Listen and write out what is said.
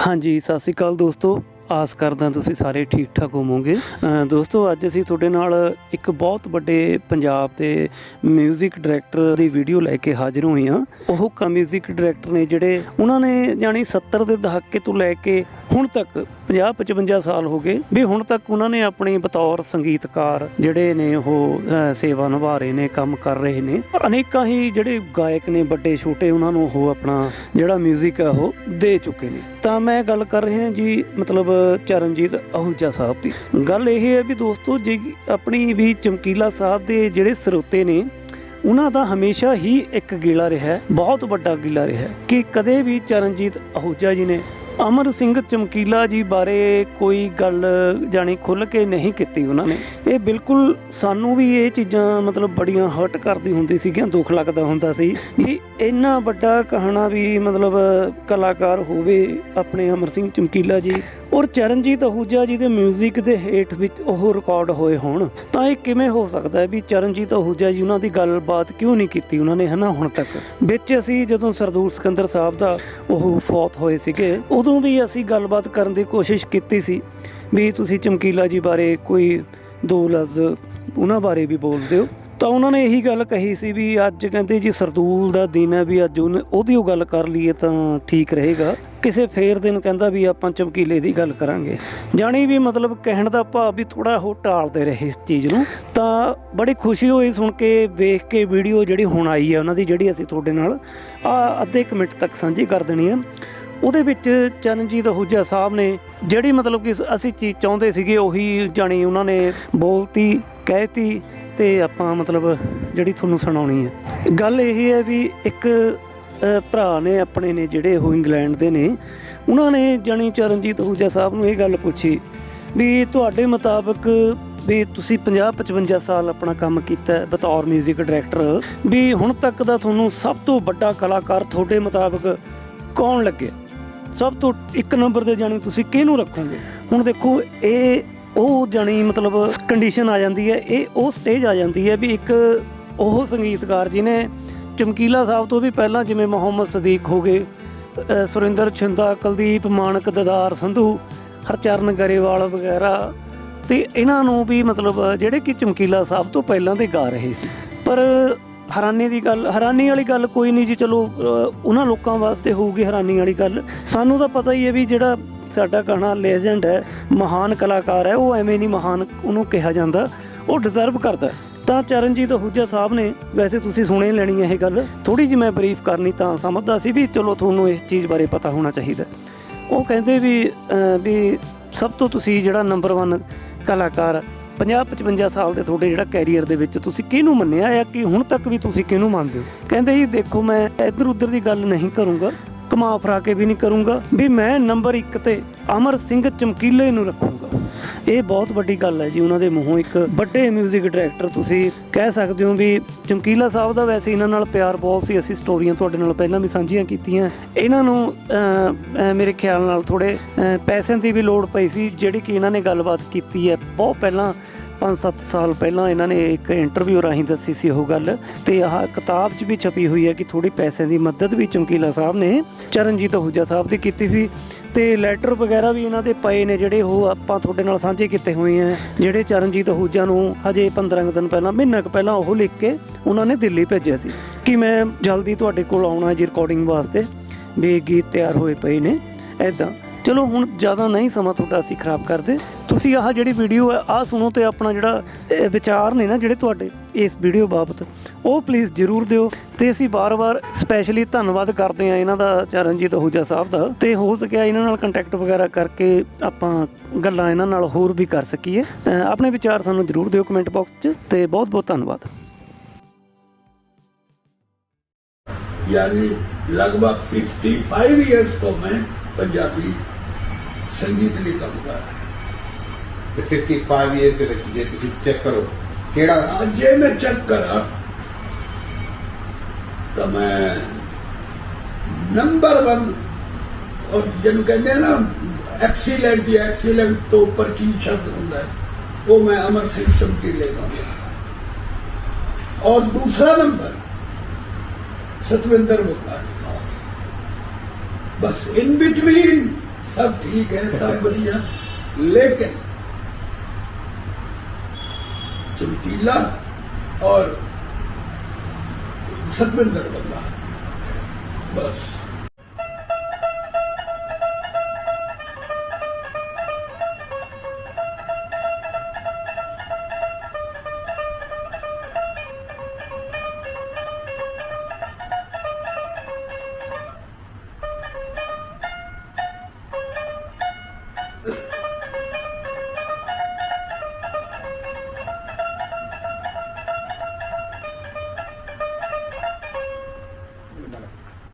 ਹਾਂਜੀ ਸਤਿ ਸ਼੍ਰੀ ਅਕਾਲ ਦੋਸਤੋ ਆਸ ਕਰਦਾ ਤੁਸੀਂ ਸਾਰੇ ਠੀਕ ਠਾਕ ਹੋਵੋਗੇ ਅ, ਦੋਸਤੋ ਅੱਜ ਅਸੀਂ ਤੁਹਾਡੇ ਨਾਲ ਇੱਕ ਬਹੁਤ ਵੱਡੇ ਪੰਜਾਬ ਦੇ 뮤직 ਡਾਇਰੈਕਟਰ ਦੀ ਵੀਡੀਓ ਲੈ ਕੇ ਹਾਜ਼ਰ ਹੋਏ ਹਾਂ ਉਹ ਕ 뮤직 ਡਾਇਰੈਕਟਰ ਨੇ ਜਿਹੜੇ ਉਹਨਾਂ ਨੇ ਜਾਨੀ 70 ਦੇ ਦਹਾਕੇ ਤੋਂ ਲੈ ਕੇ ਹੁਣ ਤੱਕ 50 55 ਸਾਲ ਹੋ ਗਏ ਵੀ ਹੁਣ ਤੱਕ ਉਹਨਾਂ ਨੇ ਆਪਣੀ ਬਤੌਰ ਸੰਗੀਤਕਾਰ ਜਿਹੜੇ ਨੇ ਉਹ ਸੇਵਾ ਨਿਭਾ ਰਹੇ ਨੇ, ਕੰਮ ਕਰ ਰਹੇ ਨੇ। ਅਨੇਕਾਂ ਹੀ ਜਿਹੜੇ ਗਾਇਕ ਨੇ, ਵੱਡੇ, ਛੋਟੇ, ਉਹਨਾਂ ਨੂੰ ਉਹ ਆਪਣਾ ਜਿਹੜਾ 뮤직 ਹੈ ਉਹ ਦੇ ਚੁੱਕੇ ਨੇ। ਤਾਂ ਮੈਂ ਗੱਲ ਕਰ ਰਿਹਾ ਜੀ, ਮਤਲਬ ਚਰਨਜੀਤ ਅਹੂਜਾ ਸਾਹਿਬ ਦੀ। ਗੱਲ ਇਹ ਹੈ ਵੀ ਦੋਸਤੋ, ਜੇ ਆਪਣੀ ਵੀ ਚਮਕੀਲਾ ਸਾਹਿਬ ਦੇ ਜਿਹੜੇ ਸਰੋਤੇ ਨੇ, ਉਹਨਾਂ ਦਾ ਹਮੇਸ਼ਾ ਹੀ ਇੱਕ ਗੀਲਾ ਰਿਹਾ ਬਹੁਤ ਵੱਡਾ ਗੀਲਾ ਰਿਹਾ ਕਿ ਕਦੇ ਵੀ ਚਰਨਜੀਤ ਅਹੂਜਾ ਜੀ ਨੇ ਅਮਰ ਸਿੰਘ ਚਮਕੀਲਾ ਜੀ ਬਾਰੇ ਕੋਈ ਗੱਲ ਜਾਣੀ ਖੁੱਲ ਕੇ ਨਹੀਂ ਕੀਤੀ ਉਹਨਾਂ ਨੇ। ਇਹ ਬਿਲਕੁਲ ਸਾਨੂੰ ਵੀ ਇਹ ਚੀਜ਼ਾਂ ਮਤਲਬ ਬੜੀਆਂ ਹਰਟ ਕਰਦੀ ਹੁੰਦੀ ਸੀਗੀਆਂ, ਦੁੱਖ ਲੱਗਦਾ ਹੁੰਦਾ ਸੀ ਵੀ ਇੰਨਾ ਵੱਡਾ ਕਹਾਣਾ ਵੀ ਮਤਲਬ ਕਲਾਕਾਰ ਹੋਵੇ ਆਪਣੇ ਅਮਰ ਸਿੰਘ ਚਮਕੀਲਾ ਜੀ। ਔਰ ਚਰਨਜੀਤ ਅਹੂਜਾ ਜੀ ਦੇ 뮤직 ਦੇ ਹੇਠ ਵਿੱਚ ਉਹ ਰਿਕਾਰਡ ਹੋਏ ਹੋਣ, ਤਾਂ ਇਹ ਕਿਵੇਂ ਹੋ ਸਕਦਾ ਹੈ ਵੀ ਚਰਨਜੀਤ ਅਹੂਜਾ ਜੀ ਉਹਨਾਂ ਦੀ ਗੱਲਬਾਤ ਕਿਉਂ ਨਹੀਂ ਕੀਤੀ ਉਹਨਾਂ ਨੇ ਹਨਾ ਹੁਣ ਤੱਕ? ਵਿੱਚ ਅਸੀਂ ਜਦੋਂ ਸਰਦੂਰ ਸਿਕੰਦਰ ਸਾਹਿਬ ਦਾ ਉਹ ਫੌਤ ਹੋਏ ਸੀਗੇ, ਉਦੋਂ ਵੀ ਅਸੀਂ ਗੱਲਬਾਤ ਕਰਨ ਦੀ ਕੋਸ਼ਿਸ਼ ਕੀਤੀ ਸੀ ਵੀ ਤੁਸੀਂ ਚਮਕੀਲਾ ਜੀ ਬਾਰੇ ਕੋਈ ਦੋ ਲਫ਼ਜ਼ ਉਹਨਾਂ ਬਾਰੇ ਵੀ ਬੋਲ ਦਿਓ। ਤਾਂ ਉਹਨਾਂ ਨੇ ਇਹੀ ਗੱਲ ਕਹੀ ਸੀ ਵੀ ਅੱਜ ਕਹਿੰਦੇ ਜੀ ਸਰਦੂਲ ਦਾ ਦਿਨ ਹੈ ਵੀ ਅੱਜ ਉਹਨੇ- ਉਹਦੀ ਉਹ ਗੱਲ ਕਰ ਲਈਏ ਤਾਂ ਠੀਕ ਰਹੇਗਾ। ਕਿਸੇ ਫੇਰ ਦਿਨ ਕਹਿੰਦਾ ਵੀ ਆਪਾਂ ਚਮਕੀਲੇ ਦੀ ਗੱਲ ਕਰਾਂਗੇ। ਜਾਣੀ ਵੀ ਮਤਲਬ ਕਹਿਣ ਦਾ ਭਾਵ ਵੀ ਥੋੜਾ ਉਹ ਟਾਲਦੇ ਰਹੇ ਇਸ ਚੀਜ਼ ਨੂੰ। ਤਾਂ ਬੜੀ ਖੁਸ਼ੀ ਹੋਈ ਸੁਣ ਕੇ ਵੇਖ ਕੇ ਵੀਡੀਓ ਜਿਹੜੀ ਹੁਣ ਆਈ ਹੈ ਉਹਨਾਂ ਦੀ ਜਿਹੜੀ ਅਸੀਂ ਤੁਹਾਡੇ ਨਾਲ ਆ ਅੱਧੇ ਕੁ ਮਿੰਟ ਤੱਕ ਸਾਂਝੀ ਕਰ ਦੇਣੀ ਹੈ। ਉਹਦੇ ਵਿੱਚ ਚਰਨਜੀਤ ਅਹੂਜਾ ਸਾਹਿਬ ਨੇ ਜਿਹੜੀ ਮਤਲਬ ਕਿ ਅਸੀਂ ਚੀਜ਼ ਚਾਹੁੰਦੇ ਸੀਗੇ ਉਹੀ ਜਾਣੀ ਉਹਨਾਂ ਨੇ ਬੋਲਤੀ, ਕਹਿਤੀ। ਤੇ ਆਪਾਂ ਮਤਲਬ ਜਿਹੜੀ ਤੁਹਾਨੂੰ ਸੁਣਾਉਣੀ ਹੈ। ਗੱਲ ਇਹ ਹੈ ਵੀ ਇੱਕ ਭਰਾ ਨੇ ਆਪਣੇ ਨੇ ਜਿਹੜੇ ਉਹ ਇੰਗਲੈਂਡ ਦੇ ਨੇ, ਉਹਨਾਂ ਨੇ ਜਾਣੀ ਚਰਨਜੀਤ ਅਹੂਜਾ ਸਾਹਿਬ ਨੂੰ ਇਹ ਗੱਲ ਪੁੱਛੀ ਵੀ ਤੁਹਾਡੇ ਮੁਤਾਬਕ ਵੀ ਤੁਸੀਂ 50 55 ਸਾਲ ਆਪਣਾ ਕੰਮ ਕੀਤਾ ਬਤੌਰ 뮤직 ਡਾਇਰੈਕਟਰ ਵੀ ਹੁਣ ਤੱਕ ਦਾ ਤੁਹਾਨੂੰ ਸਭ ਤੋਂ ਵੱਡਾ ਕਲਾਕਾਰ ਤੁਹਾਡੇ ਮੁਤਾਬਕ ਕੌਣ ਲੱਗਿਆ? ਸਭ ਤੋਂ ਇੱਕ ਨੰਬਰ ਤੇ ਜਾਣੀ ਤੁਸੀਂ ਕਿਹਨੂੰ ਰੱਖੋਗੇ? ਹੁਣ ਦੇਖੋ, ਇਹ ਉਹ ਜਾਣੀ ਮਤਲਬ ਕੰਡੀਸ਼ਨ ਆ ਜਾਂਦੀ ਹੈ, ਇਹ ਉਹ ਸਟੇਜ ਆ ਜਾਂਦੀ ਹੈ ਵੀ ਇੱਕ ਉਹ ਸੰਗੀਤਕਾਰ ਜਿਹਨੇ ਚਮਕੀਲਾ ਸਾਹਿਬ ਤੋਂ ਵੀ ਪਹਿਲਾਂ ਜਿਵੇਂ ਮੁਹੰਮਦ ਸਦੀਕ ਹੋ ਗਏ ਸੁਰਿੰਦਰ ਛਿੰਦਾ, ਕੁਲਦੀਪ ਮਾਨਕ ਦਦਾਰ ਸੰਧੂ, ਹਰਚਰਨ ਗਰੇਵਾਲ ਵਗੈਰਾ, ਤੇ ਇਹਨਾਂ ਨੂੰ ਵੀ ਮਤਲਬ ਜਿਹੜੇ ਕਿ ਚਮਕੀਲਾ ਸਾਹਿਬ ਤੋਂ ਪਹਿਲਾਂ ਦੇ ਗਾ ਰਹੇ ਸੀ। ਪਰ ਹੈਰਾਨੀ ਦੀ ਗੱਲ, ਹੈਰਾਨੀ ਵਾਲੀ ਗੱਲ ਕੋਈ ਨਹੀਂ ਜੀ, ਚਲੋ ਉਹਨਾਂ ਲੋਕਾਂ ਵਾਸਤੇ ਹੋਊਗੀ ਹੈਰਾਨੀ ਵਾਲੀ ਗੱਲ। ਸਾਨੂੰ ਤਾਂ ਪਤਾ ਹੀ ਹੈ ਵੀ ਜਿਹੜਾ ਸਾਡਾ ਗਾਣਾ ਲੈਜੈਂਡ ਹੈ, ਮਹਾਨ ਕਲਾਕਾਰ ਹੈ, ਉਹ ਐਵੇਂ ਨਹੀਂ ਮਹਾਨ ਉਹਨੂੰ ਕਿਹਾ ਜਾਂਦਾ, ਉਹ ਡਿਜ਼ਰਵ ਕਰਦਾ ਤਾਂ ਚਰਨਜੀਤ ਅਹੂਜਾ ਸਾਹਿਬ ਨੇ, ਵੈਸੇ ਤੁਸੀਂ ਸੁਣੇ ਲੈਣੀ ਹੈ ਇਹ ਗੱਲ ਥੋੜੀ ਜਿਹੀ ਮੈਂ ਬਰੀਫ ਕਰਨੀ ਤਾਂ ਸਮਝਦਾ ਸੀ ਵੀ ਚਲੋ ਤੁਹਾਨੂੰ ਇਸ ਚੀਜ਼ ਬਾਰੇ ਪਤਾ ਹੋਣਾ ਚਾਹੀਦਾ ਉਹ ਕਹਿੰਦੇ ਵੀ ਵੀ ਸਭ ਤੋਂ ਤੁਸੀਂ ਜਿਹੜਾ ਨੰਬਰ 1 ਕਲਾਕਾਰ 50 55 ਸਾਲ ਦੇ ਤੁਹਾਡੇ ਜਿਹੜਾ ਕੈਰੀਅਰ ਦੇ ਵਿੱਚ ਤੁਸੀਂ ਕਿਹਨੂੰ ਮੰਨਿਆ ਹੈ ਕਿ ਹੁਣ ਤੱਕ ਵੀ ਤੁਸੀਂ ਕਿਹਨੂੰ ਮੰਨਦੇ ਹੋ? ਕਹਿੰਦੇ ਜੀ, ਦੇਖੋ ਮੈਂ ਇੱਧਰ ਉੱਧਰ ਦੀ ਗੱਲ ਨਹੀਂ ਕਰੂੰਗਾ। ਕਮਾ ਫਰਾ ਕੇ ਵੀ ਨਹੀਂ ਕਰੂੰਗਾ, ਵੀ ਮੈਂ ਨੰਬਰ 1 ਤੇ ਅਮਰ ਸਿੰਘ ਚਮਕੀਲੇ ਨੂੰ ਰੱਖੂੰਗਾ। ਇਹ ਬਹੁਤ ਵੱਡੀ ਗੱਲ ਹੈ ਜੀ, ਉਹਨਾਂ ਦੇ ਮੂੰਹੋਂ ਇੱਕ ਵੱਡੇ 뮤직 ਡਾਇਰੈਕਟਰ ਤੁਸੀਂ ਕਹਿ ਸਕਦੇ ਹੋ ਵੀ ਚਮਕੀਲਾ ਸਾਹਿਬ ਦਾ ਵੈਸੇ ਇਹਨਾਂ ਨਾਲ ਪਿਆਰ ਬਹੁਤ ਸੀ, ਅਸੀਂ ਸਟੋਰੀਆਂ ਤੁਹਾਡੇ ਨਾਲ ਪਹਿਲਾਂ ਵੀ ਸਾਂਝੀਆਂ ਕੀਤੀਆਂ। ਇਹਨਾਂ ਨੂੰ ਮੇਰੇ ਖਿਆਲ ਨਾਲ ਥੋੜੇ ਪੈਸਿਆਂ ਦੀ ਵੀ ਲੋੜ ਪਈ ਸੀ, ਜਿਹੜੀ ਕਿ ਇਹਨਾਂ ਨੇ ਗੱਲਬਾਤ ਕੀਤੀ ਹੈ, ਬਹੁਤ ਪਹਿਲਾਂ 5-7 ਸਾਲ ਪਹਿਲਾਂ ਇਹਨਾਂ ਨੇ ਇੱਕ ਇੰਟਰਵਿਊ ਰਾਹੀਂ ਦੱਸੀ ਸੀ ਉਹ ਗੱਲ ਤੇ ਆਹ ਕਿਤਾਬ 'ਚ ਵੀ ਛਪੀ ਹੋਈ ਹੈ ਕਿ ਥੋੜੀ ਪੈਸਿਆਂ ਦੀ ਮਦਦ ਵੀ ਚਮਕੀਲਾ ਸਾਹਿਬ ਨੇ ਚਰਨਜੀਤ ਅਹੂਜਾ ਸਾਹਿਬ ਦੀ ਕੀਤੀ ਸੀ ਤੇ ਲੈਟਰ ਵਗੈਰਾ ਵੀ ਇਹਨਾਂ ਦੇ ਪਏ ਨੇ ਜਿਹੜੇ ਉਹ ਆਪਾਂ ਤੁਹਾਡੇ ਨਾਲ ਸਾਂਝੇ ਕੀਤੇ ਹੋਏ ਆ, ਜਿਹੜੇ ਚਰਨਜੀਤ ਅਹੂਜਾ ਨੂੰ ਹਜੇ 15 ਕੁ ਦਿਨ ਪਹਿਲਾਂ, ਮਹੀਨਾ ਕੁ ਪਹਿਲਾਂ ਉਹ ਲਿਖ ਕੇ ਉਹਨਾਂ ਨੇ ਦਿੱਲੀ ਭੇਜਿਆ ਸੀ। ਕਿ ਮੈਂ ਜਲਦੀ ਤੁਹਾਡੇ ਕੋਲ ਆਉਣਾ ਜੀ ਰਿਕਾਰਡਿੰਗ ਵਾਸਤੇ? ਵੀ ਗੀਤ ਤਿਆਰ ਹੋਏ ਪਏ ਨੇ ਐਦਾਂ ਚਲੋ ਹੁਣ ਜ਼ਿਆਦਾ ਨਹੀਂ ਸਮਾਂ ਤੁਹਾਡਾ ਅਸੀਂ ਖਰਾਬ ਕਰਦੇ ਤੁਸੀਂ ਆਹ ਜਿਹੜੀ ਵੀਡੀਓ ਹੈ ਆਹ ਸੁਣੋ ਤੇ ਆਪਣਾ ਜਿਹੜਾ ਇਹ ਵਿਚਾਰ ਨੇ ਨਾ ਜਿਹੜੇ ਤੁਹਾਡੇ ਇਸ ਵੀਡੀਓ ਬਾਬਤ ਉਹ ਪਲੀਜ਼ ਜਰੂਰ ਦਿਓ ਤੇ ਅਸੀਂ ਬਾਰ-ਬਾਰ ਸਪੈਸ਼ਲੀ ਧੰਨਵਾਦ ਕਰਦੇ ਆ ਇਹਨਾਂ ਦਾ ਚਰਨਜੀਤ ਅਹੂਜਾ ਸਾਹਿਬ ਦਾ ਤੇ ਹੋ ਸਕਿਆ ਇਹਨਾਂ ਨਾਲ ਕੰਟੈਕਟ ਵਗੈਰਾ ਕਰਕੇ ਆਪਾਂ ਗੱਲਾਂ ਇਹਨਾਂ ਨਾਲ ਹੋਰ ਵੀ ਕਰ ਸਕੀਏ ਅਹ ਆਪਣੇ ਵਿਚਾਰ ਸਾਨੂੰ ਜਰੂਰ ਦਿਓ ਕਮੈਂਟ ਬਾਕਸ 'ਚ ਤੇ ਬਹੁਤ-ਬਹੁਤ ਧੰਨਵਾਦ यानी लगभग 55 इयर्स तो मैं पंजाबी संगीत ਲਈ ਕੰਮ ਕਰ ਰਿਹਾ ਤੇ 55 ਇਅਰਸ ਦੇ ਵਿੱਚ ਜੇ ਤੁਸੀਂ ਚੈੱਕ ਕਰੋ ਕਿਹੜਾ ਹਾਂ ਜੇ ਮੈਂ ਚੈੱਕ ਕਰਾਂ ਤਾਂ ਮੈਂ ਨੰਬਰ 1 ਔਰ ਜਿਹਨੂੰ ਕਹਿੰਦੇ ਆ ਨਾ ਐਕਸੀਲੈਂਟ ਜਾਂ ਐਕਸੀਲੈਂਟ ਤੋਂ ਉੱਪਰ ਕੀ ਸ਼ਬਦ ਹੁੰਦਾ ਹੈ ਉਹ ਮੈਂ ਅਮਰ ਸਿੰਘ ਚਮਕੀਲੇ ਦਾ ਔਰ ਦੂਸਰਾ ਨੰਬਰ ਸਤਵਿੰਦਰ ਮੁਖਾ बस इन बिटवीन सब ठीक है सब बढ़िया। लेकिन चमकीला और सतमिंदर बंदा। बस।